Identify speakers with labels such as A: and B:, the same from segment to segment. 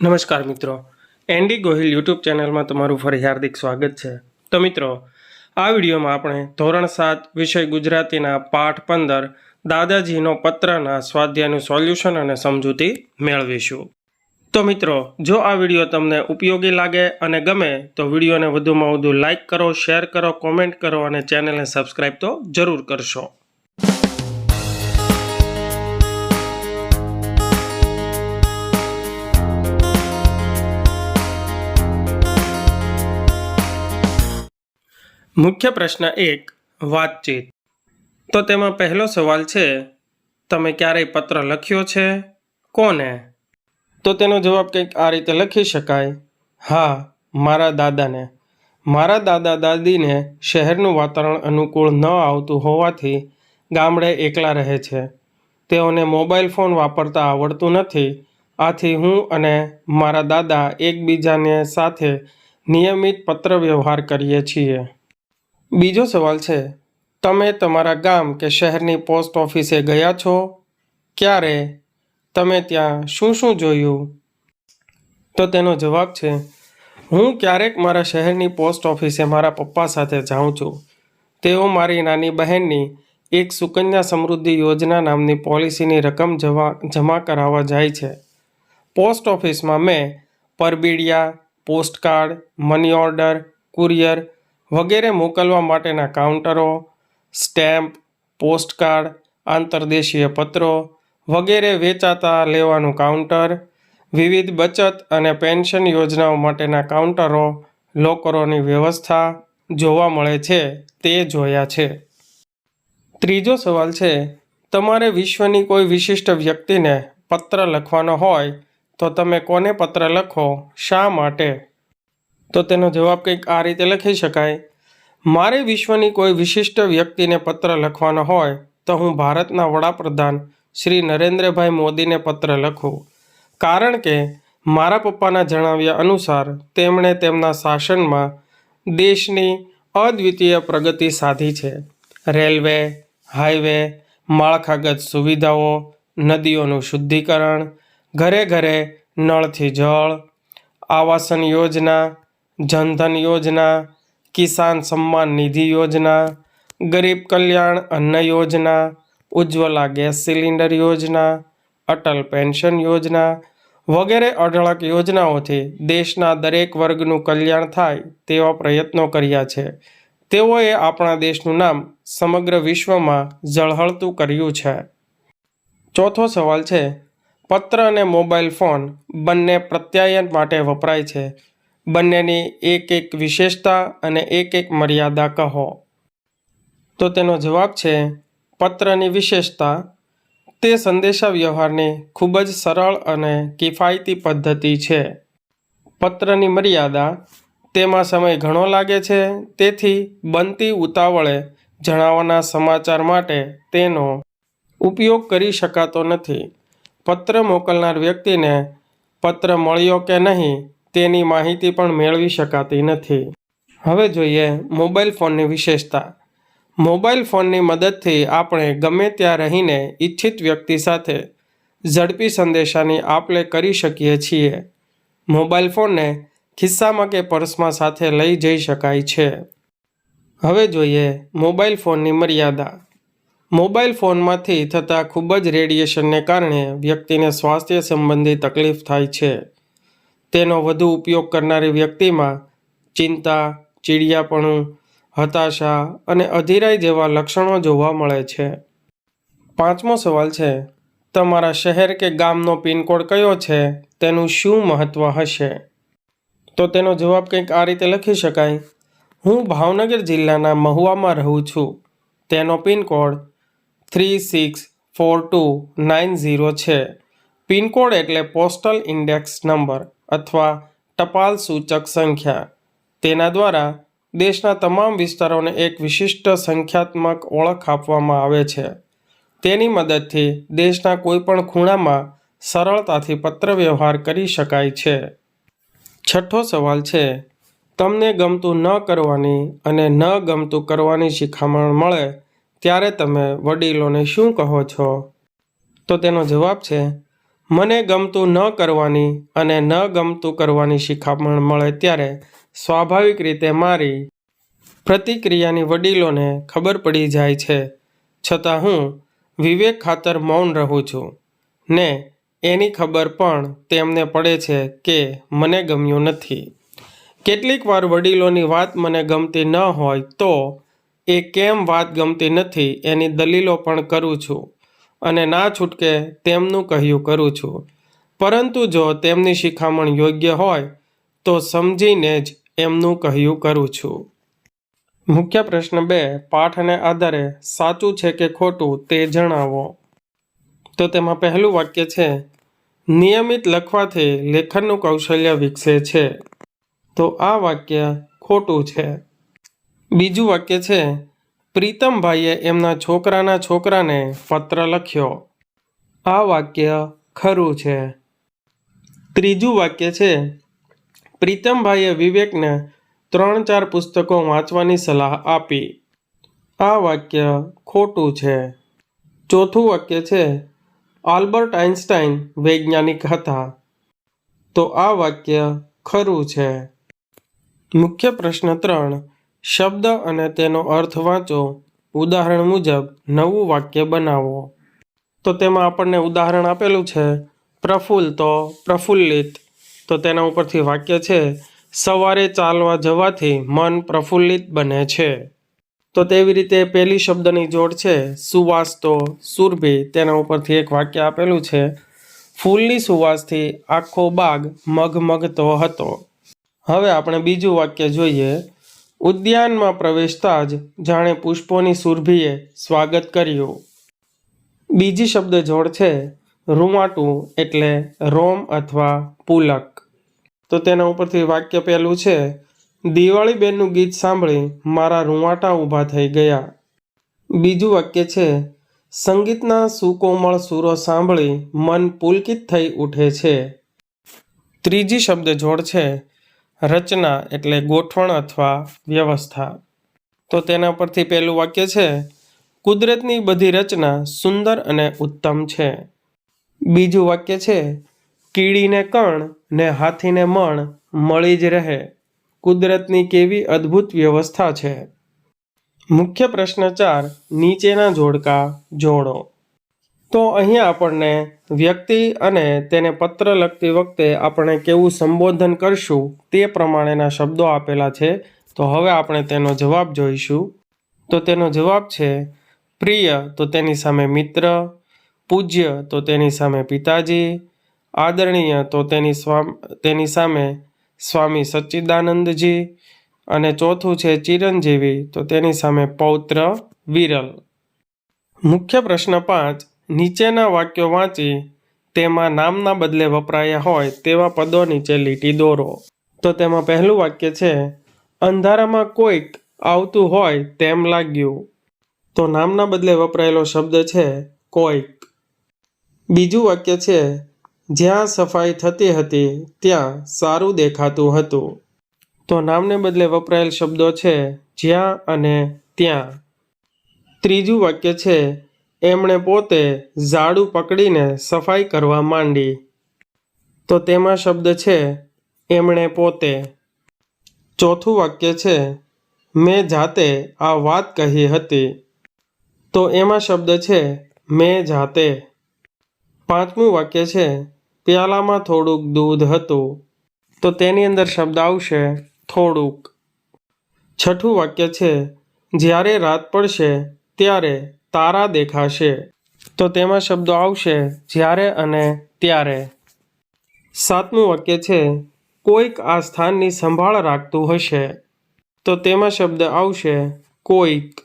A: નમસ્કાર મિત્રો. Andy Gohil YouTube ચેનલમાં તમારું ફરી હાર્દિક સ્વાગત છે. તો મિત્રો, આ વિડીયોમાં આપણે ધોરણ સાત વિષય ગુજરાતીના પાઠ પંદર દાદાજીનો પત્રના સ્વાધ્યાયનું સોલ્યુશન અને સમજૂતી મેળવીશું. તો મિત્રો, જો આ વીડિયો તમને ઉપયોગી લાગે અને ગમે, તો વિડીયોને વધુમાં વધુ લાઇક કરો, શેર કરો, કોમેન્ટ કરો અને ચેનલને સબસ્ક્રાઈબ તો જરૂર કરશો. મુખ્ય પ્રશ્ન એક, વાતચીત. તો તેમાં પહેલો સવાલ છે, તમે ક્યારેય પત્ર લખ્યો છે? કોને? તો તેનો જવાબ કંઈક આ રીતે લખી શકાય, હા, મારા દાદાને. મારા દાદા દાદીને શહેરનું વાતાવરણ અનુકૂળ ન આવતું હોવાથી ગામડે એકલા રહે છે. તેઓને મોબાઈલ ફોન વાપરતા આવડતું નથી. આથી હું અને મારા દાદા એકબીજાને સાથે નિયમિત પત્ર વ્યવહાર કરીએ છીએ. બીજો સવાલ છે, તમે તમારા ગામ કે શહેરની પોસ્ટ ઓફિસે ગયા છો? ક્યારે? તમે ત્યાં શું શું જોયું? તો તેનો જવાબ છે, હું ક્યારેક મારા શહેરની પોસ્ટ ઓફિસે મારા પપ્પા સાથે જાઉં છું. તેઓ મારી નાની બહેનની એક સુકન્યા સમૃદ્ધિ યોજના નામની પોલિસીની રકમ જવા, જમા કરાવવા જાય છે. પોસ્ટ ઓફિસમાં મેં પરબીડિયા, પોસ્ટકાર્ડ, મની ઓર્ડર, કુરિયર વગેરે મોકલવા માટેના કાઉન્ટરો, સ્ટેમ્પ, પોસ્ટકાર્ડ, આંતરદેશીય પત્રો વગેરે વેચાતા લેવાનું કાઉન્ટર, વિવિધ બચત અને પેન્શન યોજનાઓ માટેના કાઉન્ટરો, લોકરોની વ્યવસ્થા જોવા મળે છે, તે જોયા છે. ત્રીજો સવાલ છે, તમારે વિશ્વની કોઈ વિશિષ્ટ વ્યક્તિને પત્ર લખવાનો હોય તો તમે કોને પત્ર લખો, શા માટે? તો તેનો જવાબ કંઈક આ રીતે લખી શકાય. મારે વિશ્વની કોઈ વિશિષ્ટ વ્યક્તિને પત્ર લખવાનો હોય તો હું ભારતના વડાપ્રધાન શ્રી નરેન્દ્રભાઈ મોદીને પત્ર લખું. કારણ કે મારા પપ્પાના જણાવ્યા અનુસાર તેમણે તેમના શાસનમાં દેશની અદ્વિતીય પ્રગતિ સાધી છે. રેલવે, હાઈવે, માળખાગત સુવિધાઓ, નદીઓનું શુદ્ધિકરણ, ઘરે ઘરે નળથી જળ, આવાસન યોજના જનધન યોજના, કિસાન સન્માન નિધિ યોજના, ગરીબ કલ્યાણ અન્ન યોજના, ઉજ્જવલા ગેસ સિલિન્ડર યોજના, અટલ પેન્શન યોજના વગેરે અઢળક યોજનાઓથી દેશના દરેક વર્ગનું કલ્યાણ થાય તેવા પ્રયત્નો કર્યા છે. તેઓએ આપણા દેશનું નામ સમગ્ર વિશ્વમાં ઝળહળતું કર્યું છે. ચોથો સવાલ છે, પત્ર અને મોબાઈલ ફોન બંને પ્રત્યાયન માટે વપરાય છે. બંનેની એક એક વિશેષતા અને એક એક મર્યાદા કહો. તો તેનો જવાબ છે, પત્રની વિશેષતા. તે સંદેશાવ્યવહારની ખૂબ જ સરળ અને કિફાયતી પદ્ધતિ છે. પત્રની મર્યાદા. તેમાં સમય ઘણો લાગે છે, તેથી બનતી ઉતાવળે જણાવવાના સમાચાર માટે તેનો ઉપયોગ કરી શકાતો નથી. પત્ર મોકલનાર વ્યક્તિને પત્ર મળ્યો કે નહીં તેની માહિતી પણ મેળવી શકાતી નથી. હવે જોઈએ મોબાઈલ ફોનની વિશેષતા. મોબાઈલ ફોનની મદદથી આપણે ગમે ત્યાં રહીને ઈચ્છિત વ્યક્તિ સાથે ઝડપી સંદેશાની આપ લે કરી શકીએ છીએ. મોબાઈલ ફોનને ખિસ્સામાં કે પર્સમાં સાથે લઈ જઈ શકાય છે. હવે જોઈએ મોબાઈલ ફોનની મર્યાદા. મોબાઈલ ફોનમાંથી થતા ખૂબ જ રેડિયેશનને કારણે વ્યક્તિને સ્વાસ્થ્ય સંબંધી તકલીફ થાય છે. તેનો વધુ ઉપયોગ કરનારી વ્યક્તિમાં ચિંતા, ચીડિયાપણું, હતાશા અને અધીરાઈ જેવા લક્ષણો જોવા મળે છે. પાંચમો સવાલ છે, તમારા શહેર કે ગામનો પિનકોડ કયો છે? તેનું શું મહત્ત્વ હશે? તો તેનો જવાબ કંઈક આ રીતે લખી શકાય. હું ભાવનગર જિલ્લાના મહુવામાં રહું છું. તેનો pincode three six four two nine zero છે. પિનકોડ એટલે પોસ્ટલ ઇન્ડેક્સ નંબર. અથવા ટપાલ સૂચક સંખ્યા. તેના દ્વારા દેશના તમામ વિસ્તારોને એક વિશિષ્ટ સંખ્યાત્મક ઓળખ આપવામાં આવે છે. તેની મદદથી દેશના કોઈપણ ખૂણામાં સરળતાથી પત્ર વ્યવહાર કરી શકાય છે. છઠ્ઠો સવાલ છે, તમને ગમતું ન કરવાની અને ન ગમતું કરવાની શિખામણ મળે, ત્યારે તમે વડીલોને શું કહો છો? તો તેનો જવાબ છે મને ગમતું ન કરવાની અને ન ગમતું કરવાની શિખામણ મળે ત્યારે સ્વાભાવિક રીતે મારી પ્રતિક્રિયાની વડીલોને ખબર પડી જાય છે. છતાં હું વિવેક ખાતર મૌન રહું છું. ને એની ખબર પણ તેમને પડે છે કે મને ગમ્યું નથી. કેટલીક વાર વડીલોની વાત મને ગમતી ન હોય તો એ કેમ વાત ગમતી નથી એની દલીલો પણ કરું છું. અને ના છૂટકે તેમનું કહ્યું કરું છું. પરંતુ જો તેમની શિખામણ યોગ્ય હોય, તો સમજીને જ એમનું કહ્યું કરું છું. મુખ્ય પ્રશ્ન બે, પાઠને આધારે સાચું છે કે ખોટું તે જણાવો. તો તેમાં પહેલું વાક્ય છે, નિયમિત લખવાથી લેખનનું કૌશલ્ય વિકસે છે. તો આ વાક્ય ખોટું છે. બીજું વાક્ય છે પ્રીતમભાઈએ એમના છોકરાના છોકરાને પત્ર લખ્યો. આ વાક્ય ખરું છે. ત્રીજું વાક્ય છે, પ્રીતમભાઈએ વિવેકને ત્રણ ચાર પુસ્તકો વાંચવાની સલાહ આપી. આ વાક્ય ખોટું છે. ચોથું વાક્ય છે, આલ્બર્ટ આઇન્સ્ટાઈન વૈજ્ઞાનિક હતા. તો આ વાક્ય ખરું છે. મુખ્ય પ્રશ્ન ત્રણ શબ્દ અને તેનો અર્થ વાંચો. ઉદાહરણ મુજબ, નવું વાક્ય બનાવો. તો તેમાં આપણને ઉદાહરણ આપેલું છે પ્રફુલ્લ તો પ્રફુલ્લિત. તો તેના ઉપરથી વાક્ય છે, સવારે ચાલવા જવાથી મન પ્રફુલ્લિત બને છે. તો તેવી રીતે પહેલી શબ્દની જોડ છે, સુવાસ તો સુરભી. તેના ઉપરથી એક વાક્ય આપેલું છે, ફૂલની સુવાસથી આખો બાગ મગમગતો હતો. હવે આપણે બીજું વાક્ય જોઈએ. ઉદ્યાનમાં પ્રવેશતા જ જાણે પુષ્પોની સુરભીએ સ્વાગત કર્યું. બીજી શબ્દ જોડ છે, રૂમાટું એટલે રોમ અથવા પુલક. તો તેના ઉપરથી વાક્ય પહેલું છે દિવાળી બેનનું ગીત સાંભળી મારા રૂવાટા ઊભા થઈ ગયા. બીજું વાક્ય છે, સંગીતના સુકોમળ સુરો સાંભળી મન પુલકિત થઈ ઉઠે છે. ત્રીજી શબ્દ જોડ છે રચના એટલે ગોઠવણ અથવા વ્યવસ્થા. તો તેના પરથી પહેલું વાક્ય છે, કુદરતની બધી રચના સુંદર અને ઉત્તમ છે. બીજું વાક્ય છે, કીડીને કણ ને હાથીને મણ મળી જ રહે. કુદરતની કેવી અદ્ભુત વ્યવસ્થા છે. મુખ્ય પ્રશ્ન ચાર, નીચેના જોડકા જોડો. તો અહીંયા આપણને વ્યક્તિ અને તેને પત્ર લખતી વખતે આપણે કેવું સંબોધન કરશું તે પ્રમાણેના શબ્દો આપેલા છે. તો હવે આપણે તેનો જવાબ જોઈશું. તો તેનો જવાબ છે, પ્રિય, તો તેની સામે મિત્ર, પૂજ્ય, તો તેની સામે પિતાજી, આદરણીય, તો તેની સ્વામ, તેની સામે સ્વામી સચ્ચિદાનંદજી, અને ચોથું છે, ચિરંજીવી, તો તેની સામે પૌત્ર વિરલ. મુખ્ય પ્રશ્ન પાંચ નીચેના વાક્યો વાંચી તેમાં નામના બદલે વપરાયા હોય તેવા પદો નીચે લીટી દોરો. તો તેમાં પહેલું વાક્ય છે, અંધારામાં કોઈક આવતું હોય તેમ લાગ્યું. તો નામના બદલે વપરાયેલો શબ્દ છે, કોઈક. બીજું વાક્ય છે, જ્યાં સફાઈ થતી હતી, ત્યાં સારું દેખાતું હતું. તો નામને બદલે વપરાયેલ શબ્દો છે, જ્યાં અને ત્યાં. ત્રીજું વાક્ય છે એમણે પોતે ઝાડુ પકડીને સફાઈ કરવા માંડી. તો તેમાં શબ્દ છે, એમણે પોતે. ચોથું વાક્ય છે, મેં જાતે આ વાત કહી હતી. તો એમાં શબ્દ છે, મેં જાતે. પાંચમું વાક્ય છે, પ્યાલામાં થોડુંક દૂધ હતું. તો તેની અંદર શબ્દ આવશે, થોડુંક. છઠ્ઠું વાક્ય છે, જ્યારે રાત પડશે, ત્યારે તારા દેખાશે. તો તેમાં શબ્દો આવશે, જ્યારે અને ત્યારે. સાતમું વાક્ય છે, કોઈક આ સ્થાનની સંભાળ રાખતું હશે. તો તેમાં શબ્દ આવશે, કોઈક.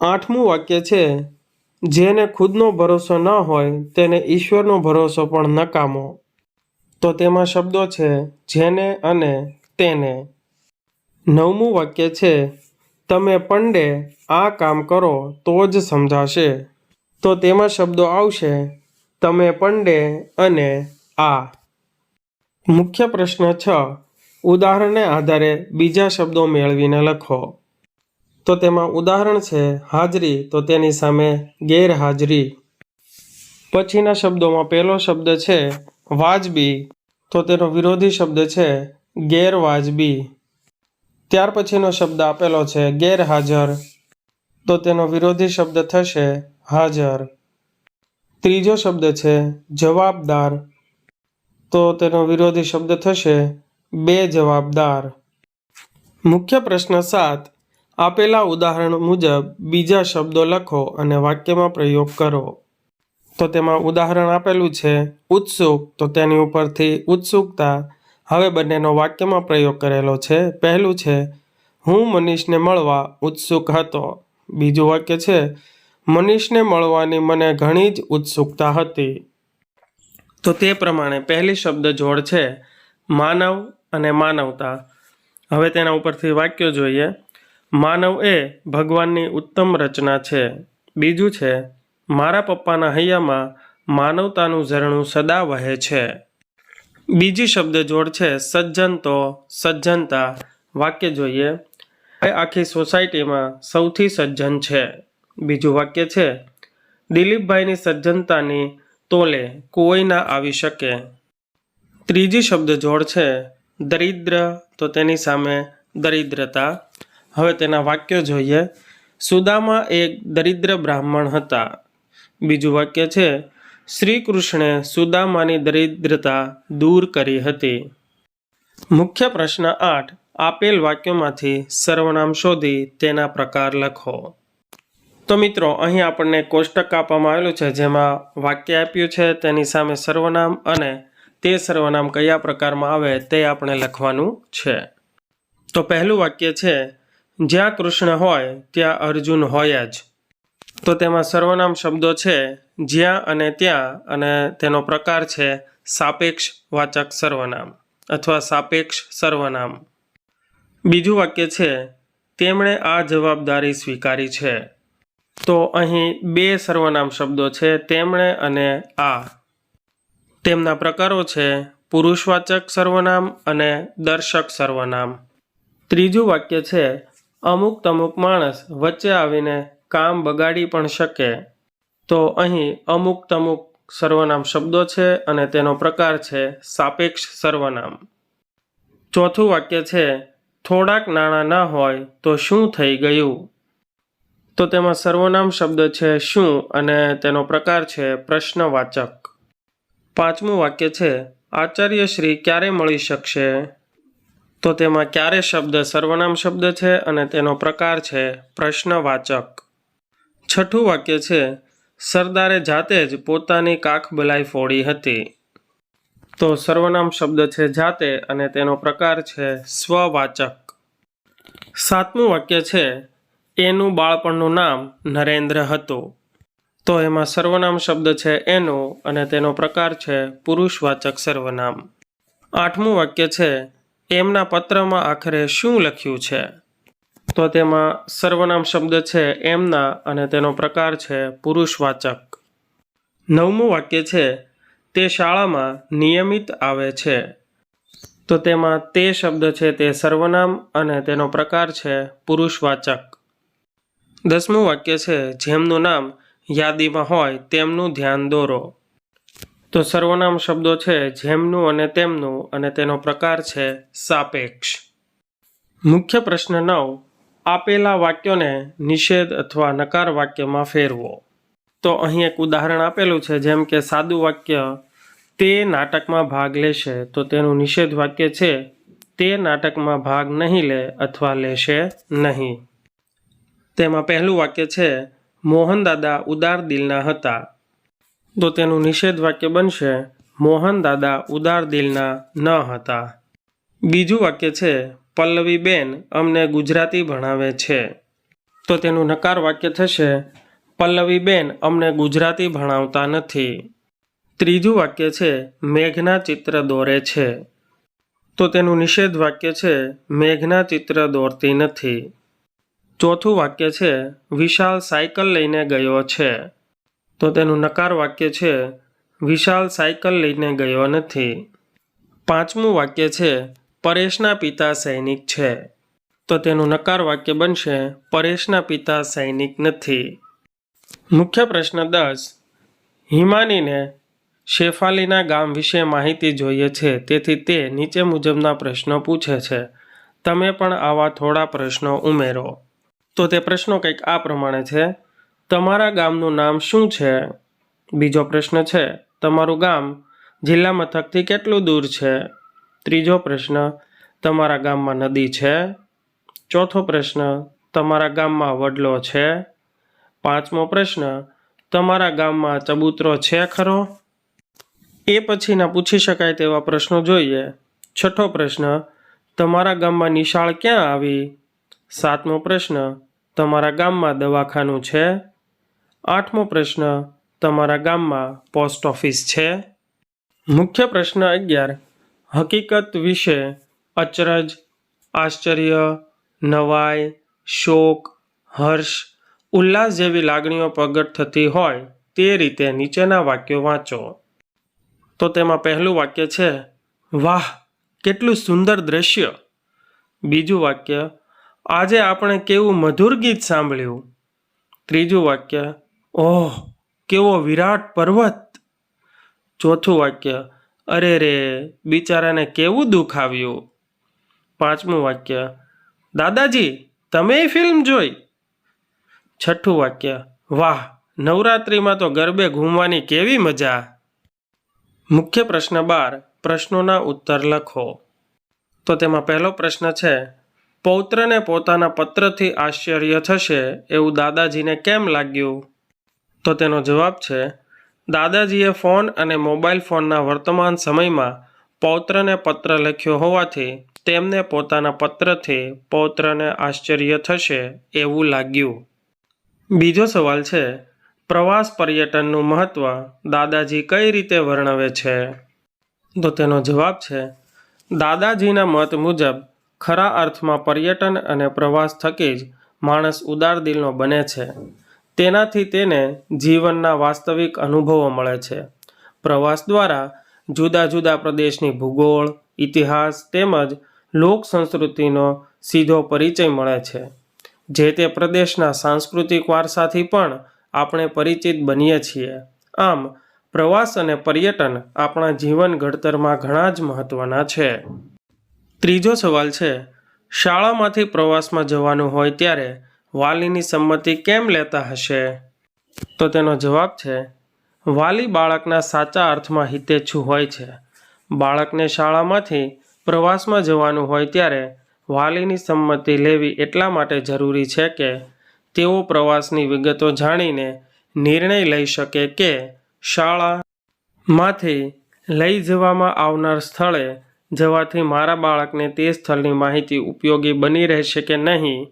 A: આઠમું વાક્ય છે, જેને ખુદનો ભરોસો ન હોય, તેને ઈશ્વરનો ભરોસો પણ નકામો તો તેમાં શબ્દો છે, જેને અને તેને. નવમું વાક્ય છે તમે પંડે આ કામ કરો તો જ સમજાશે. તો તેમાં શબ્દો આવશે, તમે પંડે અને આ. મુખ્ય પ્રશ્ન છ, ઉદાહરણને આધારે બીજા શબ્દો મેળવીને લખો. તો તેમાં ઉદાહરણ છે, હાજરી. તો તેની સામે, ગેરહાજરી. પછીના શબ્દોમાં પહેલો શબ્દ છે, વાજબી. તો તેનો વિરોધી શબ્દ છે, ગેરવાજબી. ત્યાર પછીનો શબ્દ આપેલો છે, ગેરહાજર. તો તેનો વિરોધી શબ્દ થશે, હાજર. ત્રીજો શબ્દ છે, જવાબદાર. તો તેનો વિરોધી શબ્દ થશે બે જવાબદાર મુખ્ય પ્રશ્ન સાત. આપેલા ઉદાહરણ મુજબ બીજા શબ્દો લખો અને વાક્યમાં પ્રયોગ કરો. તો તેમાં ઉદાહરણ આપેલું છે, ઉત્સુક. તો તેની ઉપરથી ઉત્સુકતા હવે બંનેનો વાક્યમાં પ્રયોગ કરેલો છે. પહેલું છે, હું મનીષને મળવા ઉત્સુક હતો. બીજું વાક્ય છે, મનીષને મળવાની મને ઘણી જ ઉત્સુકતા હતી. તો તે પ્રમાણે પહેલી શબ્દ જોડ છે, માનવ અને માનવતા. હવે તેના ઉપરથી વાક્યો જોઈએ, માનવ એ ભગવાનની ઉત્તમ રચના છે. બીજું છે, મારા પપ્પાના હૈયામાં માનવતાનું ઝરણું સદા વહે છે. બીજી શબ્દ જોડ છે, સજ્જન તો સજ્જનતા. વાક્ય જોઈએ. આખી સોસાયટીમાં સૌથી સજ્જન છે. બીજું વાક્ય છે, દિલીપભાઈની સજ્જનતાની તોલે કોઈ ના આવી શકે. ત્રીજી શબ્દ જોડ છે, દરિદ્ર તો તેની સામે દરિદ્રતા. હવે તેના વાક્યો જોઈએ. સુદામાં એક દરિદ્ર બ્રાહ્મણ હતા. બીજું વાક્ય છે શ્રી કૃષ્ણે સુદામાની દરિદ્રતા દૂર કરી હતી. મુખ્ય પ્રશ્ન આઠ. આપેલ વાક્યોમાંથી સર્વનામ શોધી તેના પ્રકાર લખો. તો મિત્રો, અહીં આપણને કોષ્ટક આપવામાં આવેલું છે, જેમાં વાક્ય આપ્યું છે, તેની સામે સર્વનામ અને તે સર્વનામ કયા પ્રકારમાં આવે તે આપણે લખવાનું છે. તો પહેલું વાક્ય છે, જ્યાં કૃષ્ણ હોય, ત્યાં અર્જુન હોય જ. તો તેમાં સર્વનામ શબ્દો છે જ્યાં અને ત્યાં અને તેનો પ્રકાર છે સાપેક્ષ વાચક સર્વનામ અથવા સાપેક્ષ સર્વનામ. બીજું વાક્ય છે, તેમણે આ જવાબદારી સ્વીકારી છે. તો અહીં બે સર્વનામ શબ્દો છે, તેમણે અને આ તેમના પ્રકારો છે, પુરુષવાચક સર્વનામ અને દર્શક સર્વનામ. ત્રીજું વાક્ય છે અમુક તમુક માણસ વચ્ચે આવીને કામ બગાડી પણ શકે. તો અહીં અમુક તમુક સર્વનામ શબ્દો છે અને તેનો પ્રકાર છે સાપેક્ષ સર્વનામ. ચોથું વાક્ય છે, થોડાક નાણાં ના હોય તો શું થઈ ગયું? તો તેમાં સર્વનામ શબ્દ છે, શું? અને તેનો પ્રકાર છે, પ્રશ્નવાચક. પાંચમું વાક્ય છે, આચાર્ય શ્રી ક્યારે મળી શકશે? તો તેમાં ક્યારે શબ્દ સર્વનામ શબ્દ છે અને તેનો પ્રકાર છે, પ્રશ્નવાચક. છઠ્ઠું વાક્ય છે સરદારે જાતે જ પોતાની કાખ બલાઈ ફોડી હતી. તો સર્વનામ શબ્દ છે જાતે અને તેનો પ્રકાર છે સ્વવાચક. સાતમું વાક્ય છે, એનું બાળપણનું નામ નરેન્દ્ર હતું. તો એમાં સર્વનામ શબ્દ છે એનું અને તેનો પ્રકાર છે પુરુષવાચક સર્વનામ. આઠમું વાક્ય છે, એમના પત્રમાં આખરે શું લખ્યું છે? તો તેમાં સર્વનામ શબ્દ છે એમના અને તેનો પ્રકાર છે પુરુષવાચક. નવમું વાક્ય છે, તે શાળામાં નિયમિત આવે છે. તો તેમાં તે શબ્દ છે, તે સર્વનામ અને તેનો પ્રકાર છે પુરુષવાચક. દસમું વાક્ય છે, જેમનું નામ યાદીમાં હોય તેમનું ધ્યાન દોરો. તો સર્વનામ શબ્દો છે, જેમનું અને તેમનું અને તેનો પ્રકાર છે સાપેક્ષ. મુખ્ય પ્રશ્ન નવ આપેલા વાક્યોને નિષેધ અથવા નકાર વાક્યમાં ફેરવો. તો અહીં એક ઉદાહરણ આપેલું છે, જેમ કે સાદું વાક્ય, તે નાટકમાં ભાગ લેશે તો તેનું નિષેધ વાક્ય છે, તે નાટકમાં ભાગ નહીં લે અથવા લેશે નહીં તેમાં પહેલું વાક્ય છે મોહન દાદા ઉદાર દિલના હતા તો તેનું નિષેધ વાક્ય બનશે મોહન દાદા ઉદાર દિલના ન હતા બીજું વાક્ય છે પલ્લવીબેન અમને ગુજરાતી ભણાવે છે. તો તેનું નકાર વાક્ય થશે, પલ્લવીબેન અમને ગુજરાતી ભણાવતા નથી. ત્રીજું વાક્ય છે, મેઘના ચિત્ર દોરે છે. તો તેનું નિષેધ વાક્ય છે, મેઘના ચિત્ર દોરતી નથી. ચોથું વાક્ય છે, વિશાલ સાયકલ લઈને ગયો છે. તો તેનું નકાર વાક્ય છે, વિશાલ સાયકલ લઈને ગયો નથી. પાંચમું વાક્ય છે પરેશના પિતા સૈનિક છે. તો તેનું નકાર વાક્ય બનશે, પરેશના પિતા સૈનિક નથી. મુખ્ય પ્રશ્ન દસ. હિમાનીને શેફાલીના ગામ વિશે માહિતી જોઈએ છે, તેથી તે નીચે મુજબના પ્રશ્નો પૂછે છે. તમે પણ આવા થોડા પ્રશ્નો ઉમેરો. તો તે પ્રશ્નો કંઈક આ પ્રમાણે છે. તમારા ગામનું નામ શું છે? બીજો પ્રશ્ન છે, તમારું ગામ જિલ્લા મથકથી કેટલું દૂર છે? ત્રીજો પ્રશ્ન, તમારા ગામમાં નદી છે? ચોથો પ્રશ્ન, તમારા ગામમાં વડલો છે? પાંચમો પ્રશ્ન, તમારા ગામમાં ચબૂતરો છે ખરો? એ પછીના પૂછી શકાય તેવા પ્રશ્નો જોઈએ. છઠ્ઠો પ્રશ્ન, તમારા ગામમાં નિશાળ ક્યાં આવી? સાતમો પ્રશ્ન, તમારા ગામમાં દવાખાનું છે? આઠમો પ્રશ્ન, તમારા ગામમાં પોસ્ટ ઓફિસ છે? મુખ્ય પ્રશ્ન અગિયાર હકીકત વિશે અચરજ, આશ્ચર્ય, નવાઈ, શોક, હર્ષ, ઉલ્લાસ જેવી લાગણીઓ પ્રગટ થતી હોય તે રીતે નીચેના વાક્યો વાંચો. તો તેમાં પહેલું વાક્ય છે, વાહ, કેટલું સુંદર દ્રશ્ય. બીજું વાક્ય, આજે આપણે કેવું મધુર ગીત સાંભળ્યું. ત્રીજું વાક્ય, ઓહ, કેવો વિરાટ પર્વત. ચોથું વાક્ય અરે રે, બિચારાને કેવું દુઃખ આવ્યું? પાંચમું વાક્ય, દાદાજી, તમે ફિલ્મ જોઈ? છઠ્ઠું વાક્ય, વાહ, નવરાત્રિમાં તો ગરબે ઘૂમવાની કેવી મજા? મુખ્ય પ્રશ્ન બાર, પ્રશ્નોના ઉત્તર લખો. તો તેમાં પહેલો પ્રશ્ન છે, પૌત્રને પોતાના પત્રથી આશ્ચર્ય થશે એવું દાદાજીને કેમ લાગ્યું? તો તેનો જવાબ છે દાદાજીએ ફોન અને મોબાઈલ ફોનના વર્તમાન સમયમાં પૌત્રને પત્ર લખ્યો હોવાથી તેમને પોતાના પત્રથી પૌત્રને આશ્ચર્ય થશે એવું લાગ્યું. બીજો સવાલ છે, પ્રવાસ પર્યટનનું મહત્ત્વ દાદાજી કઈ રીતે વર્ણવે છે? તો તેનો જવાબ છે, દાદાજીના મત મુજબ ખરા અર્થમાં પર્યટન અને પ્રવાસ થકી જ માણસ ઉદાર દિલનો બને છે. તેનાથી તેને જીવનના વાસ્તવિક અનુભવો મળે છે. પ્રવાસ દ્વારા જુદા જુદા પ્રદેશની ભૂગોળ, ઇતિહાસ તેમજ લોક સંસ્કૃતિનો સીધો પરિચય મળે છે. જે તે પ્રદેશના સાંસ્કૃતિક વારસાથી પણ આપણે પરિચિત બનીએ છીએ. આમ, પ્રવાસ અને પર્યટન આપણા જીવન ઘડતરમાં ઘણા જ મહત્ત્વના છે. ત્રીજો સવાલ છે, શાળામાંથી પ્રવાસમાં જવાનું હોય ત્યારે વાલીની સંમતિ કેમ લેતા હશે? તો તેનો જવાબ છે, વાલી બાળકના સાચા અર્થમાં હિતેચ્છુ હોય છે. બાળકને શાળામાંથી પ્રવાસમાં જવાનું હોય ત્યારે વાલીની સંમતિ લેવી એટલા માટે જરૂરી છે કે તેઓ પ્રવાસની વિગતો જાણીને નિર્ણય લઈ શકે કે શાળામાંથી લઈ જવામાં આવનાર સ્થળે જવાથી મારા બાળકને તે સ્થળની માહિતી ઉપયોગી બની રહેશે કે નહીં.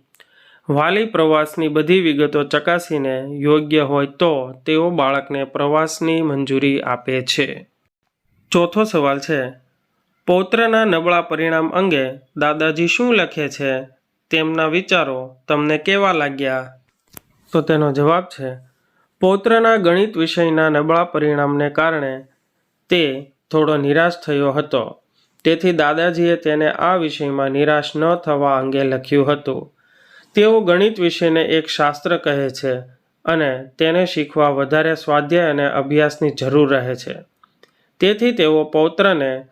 A: વાલી પ્રવાસની બધી વિગતો ચકાસીને યોગ્ય હોય તો તેઓ બાળકને પ્રવાસની મંજૂરી આપે છે. ચોથો સવાલ છે, પૌત્રના નબળા પરિણામ અંગે દાદાજી શું લખે છે? તેમના વિચારો તમને કેવા લાગ્યા? તો તેનો જવાબ છે, પૌત્રના ગણિત વિષયના નબળા પરિણામને કારણે તે થોડો નિરાશ થયો હતો. તેથી દાદાજીએ તેને આ વિષયમાં નિરાશ ન થવા અંગે લખ્યું હતું. તેઓ ગણિત વિષયને એક શાસ્ત્ર કહે છે અને તેને શીખવા વધારે સ્વાધ્યાય અને અભ્યાસની જરૂર રહે છે. તેથી તેઓ પૌત્રને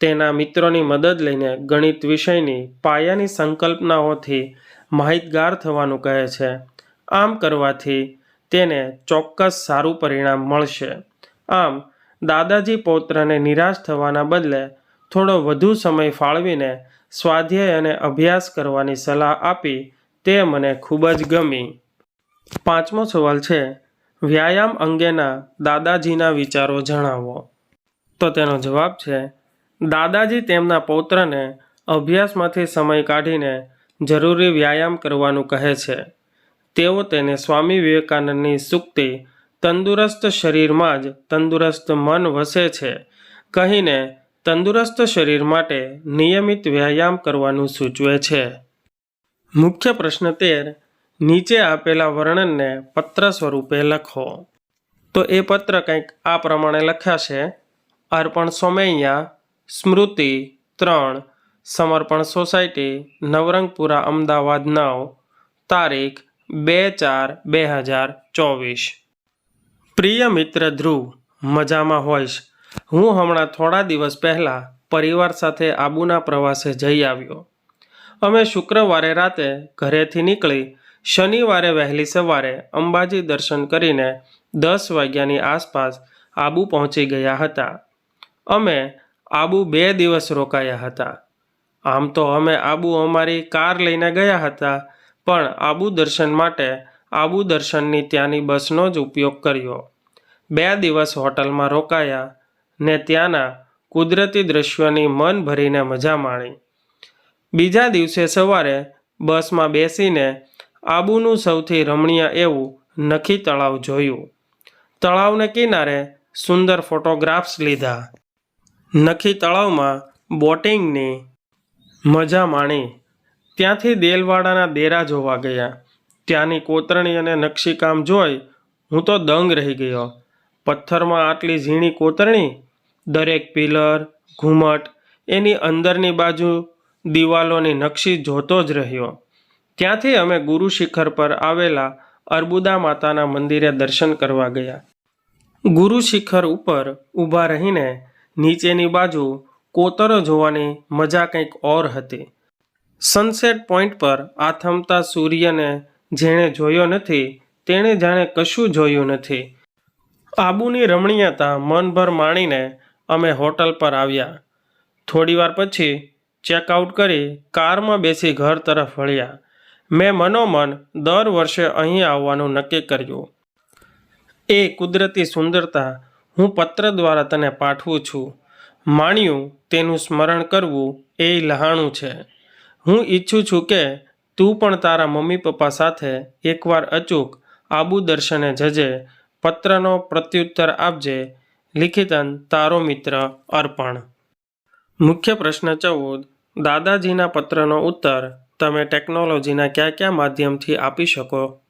A: તેના મિત્રોની મદદ લઈને ગણિત વિષયની પાયાની સંકલ્પનાઓથી માહિતગાર થવાનું કહે છે. આમ કરવાથી તેને ચોક્કસ સારું પરિણામ મળશે. આમ, દાદાજી પૌત્રને નિરાશ થવાના બદલે થોડો વધુ સમય ફાળવીને સ્વાધ્યાય અને અભ્યાસ કરવાની સલાહ આપી તે મને ખૂબ જ ગમી. પાંચમો સવાલ છે, વ્યાયામ અંગેના દાદાજીના વિચારો જણાવો. તો તેનો જવાબ છે, દાદાજી તેમના પૌત્રને અભ્યાસમાંથી સમય કાઢીને જરૂરી વ્યાયામ કરવાનું કહે છે. તેઓ તેને સ્વામી વિવેકાનંદની સૂક્તિ, તંદુરસ્ત શરીરમાં જ તંદુરસ્ત મન વસે છે કહીને તંદુરસ્ત શરીર માટે નિયમિત વ્યાયામ કરવાનું સૂચવે છે. મુખ્ય પ્રશ્ન તેર, નીચે આપેલા વર્ણનને પત્ર સ્વરૂપે લખો. તો એ પત્ર કંઈક આ પ્રમાણે લખાશે, અર્પણ સોમૈયા, સ્મૃતિ ત્રણ, સમર્પણ સોસાયટી, નવરંગપુરા, અમદાવાદ નવ, તારીખ બે ચાર બે હજાર ચોવીસ. પ્રિય મિત્ર ધ્રુવ, મજામાં હોઈશ. હું હમણાં થોડા દિવસ પહેલાં પરિવાર સાથે આબુના પ્રવાસે જઈ આવ્યો. અમે શુક્રવારે રાતે ઘરેથી નીકળી શનિવારે વહેલી સવારે અંબાજી દર્શન કરીને દસ વાગ્યાની આસપાસ આબુ પહોંચી ગયા હતા. અમે આબુ બે દિવસ રોકાયા હતા. આમ તો અમે આબુ અમારી કાર લઈને ગયા હતા, પણ આબુ દર્શન માટે આબુ દર્શનની ત્યાંની બસનો જ ઉપયોગ કર્યો. બે દિવસ હોટલમાં રોકાયા ને ત્યાંના કુદરતી દ્રશ્યોની મન ભરીને મજા માણી. બીજા દિવસે સવારે બસમાં બેસીને આબુનું સૌથી રમણીય એવું નખી તળાવ જોયું. તળાવને કિનારે સુંદર ફોટોગ્રાફ્સ લીધા. નખી તળાવમાં બોટિંગની મજા માણી. ત્યાંથી દેલવાડાના દેરા જોવા ગયા. ત્યાંની કોતરણી અને નકશીકામ જોઈ હું તો દંગ રહી ગયો. પથ્થરમાં આટલી ઝીણી કોતરણી, દરેક પિલર, ઘુમટ, એની અંદરની બાજુ દિવાલોની નકશી જોતો જ રહ્યો. ત્યાંથી અમે ગુરુ શિખર પર આવેલા અર્બુદા માતાના મંદિરે દર્શન કરવા ગયા. ગુરુ શિખર ઉપર ઊભા રહીને નીચેની બાજુ કોતરો જોવાની મજા કંઈક ઓર હતી. સનસેટ પોઈન્ટ પર આથમતા સૂર્યને જેણે જોયો નથી, તેણે જાણે કશું જોયું નથી. આબુની રમણીયતા મનભર માણીને અમે હોટલ પર આવ્યા. થોડીવાર પછી ચેકઆઉટ કરી કારમાં બેસી ઘર તરફ વળ્યા. મેં મનોમન દર વર્ષે અહીં આવવાનું નક્કી કર્યું. એ કુદરતી સુંદરતા હું પત્ર દ્વારા તને પાઠવું છું. માણ્યું તેનું સ્મરણ કરવું એ લહાણું છે. હું ઈચ્છું છું કે તું પણ તારા મમ્મી પપ્પા સાથે એકવાર અચૂક આબુ દર્શને જજે, પત્રનો પ્રત્યુત્તર આપજે, લિખિતન તારો મિત્ર અર્પણ. મુખ્ય પ્રશ્ન ચૌદ. દાદાજીના પત્રનો ઉત્તર તમે ટેકનોલોજીના કયા કયા માધ્યમથી આપી શકો?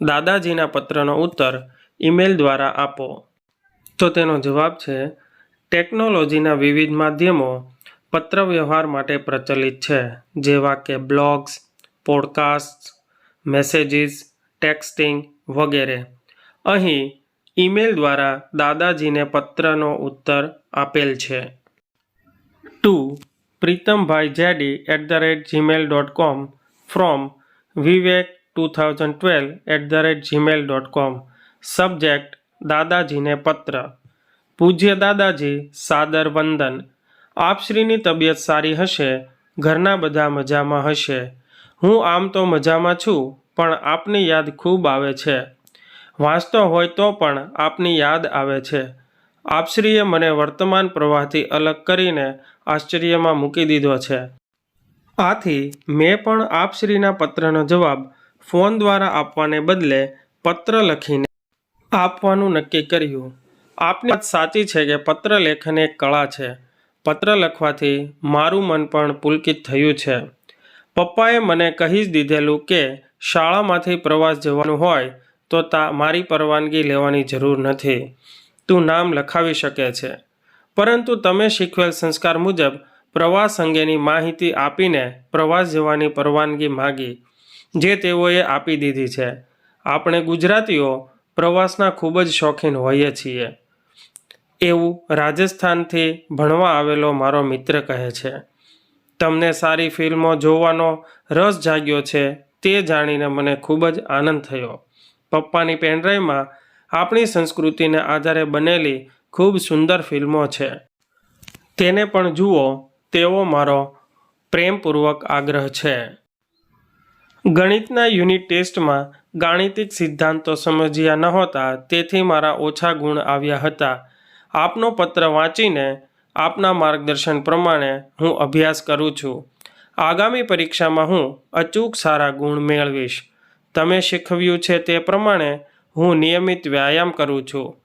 A: દાદાજીના પત્રનો ઉત્તર ઈમેલ દ્વારા આપો. તો તેનો જવાબ છે, ટેકનોલોજીના વિવિધ માધ્યમો પત્રવ્યવહાર માટે પ્રચલિત છે, જેવા કે બ્લોગ્સ પોડકાસ્ટ મેસેજીસ, ટેક્સ્ટિંગ વગેરે. અહીં ઈમેલ દ્વારા દાદાજીને પત્રનો ઉત્તર આપેલ છે. To Pritambhai J D at the rate Gmail dot com from Vivek two thousand twelve at the rate Gmail dot com subject દાદાજીને પત્ર. પૂજ્ય દાદાજી, સાદર વંદન. આપશ્રીની તબિયત સારી હશે, ઘરના બધા મજામાં હશે. હું આમ તો મજામાં છું, પણ આપની યાદ ખૂબ આવે છે. વાંચતો હોય તો પણ આપની યાદ આવે છે. આપશ્રીએ મને વર્તમાન પ્રવાહથી અલગ કરીને આશ્ચર્યમાં મૂકી દીધો છે. આથી મેં પણ આપશ્રીના પત્રનો જવાબ ફોન દ્વારા આપવાને બદલે પત્ર લખીને આપવાનું નક્કી કર્યું. આપની વાત સાચી છે કે પત્ર લેખન એક કળા છે. પત્ર લખવાથી મારું મન પણ પુલકિત થયું છે. પપ્પાએ મને કહી જ દીધેલું કે શાળામાંથી પ્રવાસ જવાનું હોય તો તા મારી પરવાનગી લેવાની જરૂર નથી. તું નામ લખાવી શકે છે. પરંતુ તમે શીખવેલ સંસ્કાર મુજબ પ્રવાસ અંગેની માહિતી આપીને પ્રવાસ જવાની પરવાનગી માગી, જે તેઓએ આપી દીધી છે. આપણે ગુજરાતીઓ પ્રવાસના ખૂબ જ શોખીન હોઈએ છીએ. એવું રાજસ્થાનથી ભણવા આવેલો મારો મિત્ર કહે છે. તમને સારી ફિલ્મો જોવાનો રસ જાગ્યો છે તે જાણીને મને ખૂબ જ આનંદ થયો. પપ્પાની પેનડ્રાઈવમાં આપણી સંસ્કૃતિને આધારે બનેલી ખૂબ સુંદર ફિલ્મો છે. તેને પણ જુઓ તેવો મારો પ્રેમપૂર્વક આગ્રહ છે. ગણિતના યુનિટ ટેસ્ટમાં ગાણિતિક સિદ્ધાંતો સમજ્યા નહોતા, તેથી મારા ઓછા ગુણ આવ્યા હતા. આપનો પત્ર વાંચીને, આપના માર્ગદર્શન પ્રમાણે હું અભ્યાસ કરું છું. આગામી પરીક્ષામાં હું અચૂક સારા ગુણ મેળવીશ. તમે શીખવ્યું છે તે પ્રમાણે હું નિયમિત વ્યાયામ કરું છું.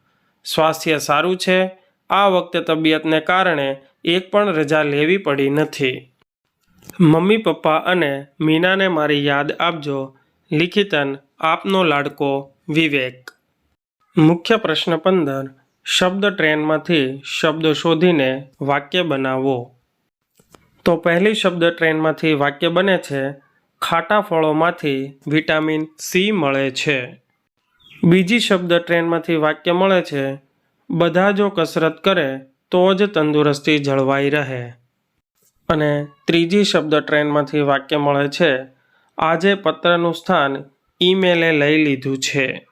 A: સ્વાસ્થ્ય સારું છે. આ વખતે તબિયતને કારણે એક પણ રજા લેવી પડી નથી. મમ્મી, પપ્પા અને મીનાને મારી યાદ આપજો. લિખિતન આપનો લાડકો વિવેક. મુખ્ય પ્રશ્ન પંદર. શબ્દ ટ્રેનમાંથી શબ્દ શોધીને વાક્ય બનાવો. તો પહેલી શબ્દ ટ્રેનમાંથી વાક્ય બને છે. ખાટા ફળોમાંથી વિટામિન સી મળે છે. બીજી શબ્દ ટ્રેનમાંથી વાક્ય મળે છે, બધા જો કસરત કરે, તો જ તંદુરસ્તી જળવાઈ રહે. અને ત્રીજી શબ્દ ટ્રેનમાંથી વાક્ય મળે છે, આજે પત્રનું સ્થાન ઈમેલે લઈ લીધું છે.